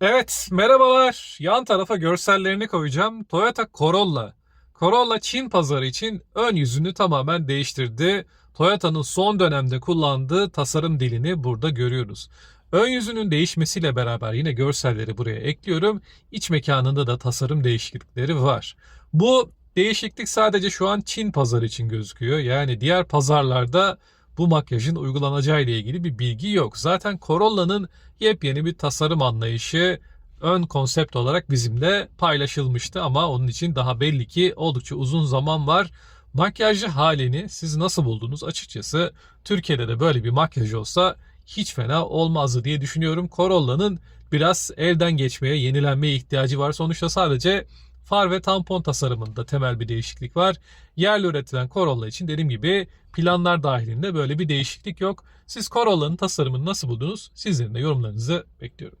Evet, merhabalar. Yan tarafa görsellerini koyacağım. Toyota Corolla. Corolla Çin pazarı için ön yüzünü tamamen değiştirdi. Toyota'nın son dönemde kullandığı tasarım dilini burada görüyoruz. Ön yüzünün değişmesiyle beraber yine görselleri buraya ekliyorum. İç mekanında da tasarım değişiklikleri var. Bu değişiklik sadece şu an Çin pazarı için gözüküyor. Yani diğer pazarlarda bu makyajın uygulanacağı ile ilgili bir bilgi yok. Zaten Corolla'nın yepyeni bir tasarım anlayışı ön konsept olarak bizimle paylaşılmıştı ama onun için daha belli ki oldukça uzun zaman var. Makyajlı halini siz nasıl buldunuz? Açıkçası Türkiye'de de böyle bir makyaj olsa hiç fena olmazdı diye düşünüyorum. Corolla'nın biraz elden geçmeye, yenilenmeye ihtiyacı var. Sonuçta sadece far ve tampon tasarımında temel bir değişiklik var. Yerli üretilen Corolla için dediğim gibi planlar dahilinde böyle bir değişiklik yok. Siz Corolla'nın tasarımını nasıl buldunuz? Sizlerin de yorumlarınızı bekliyorum.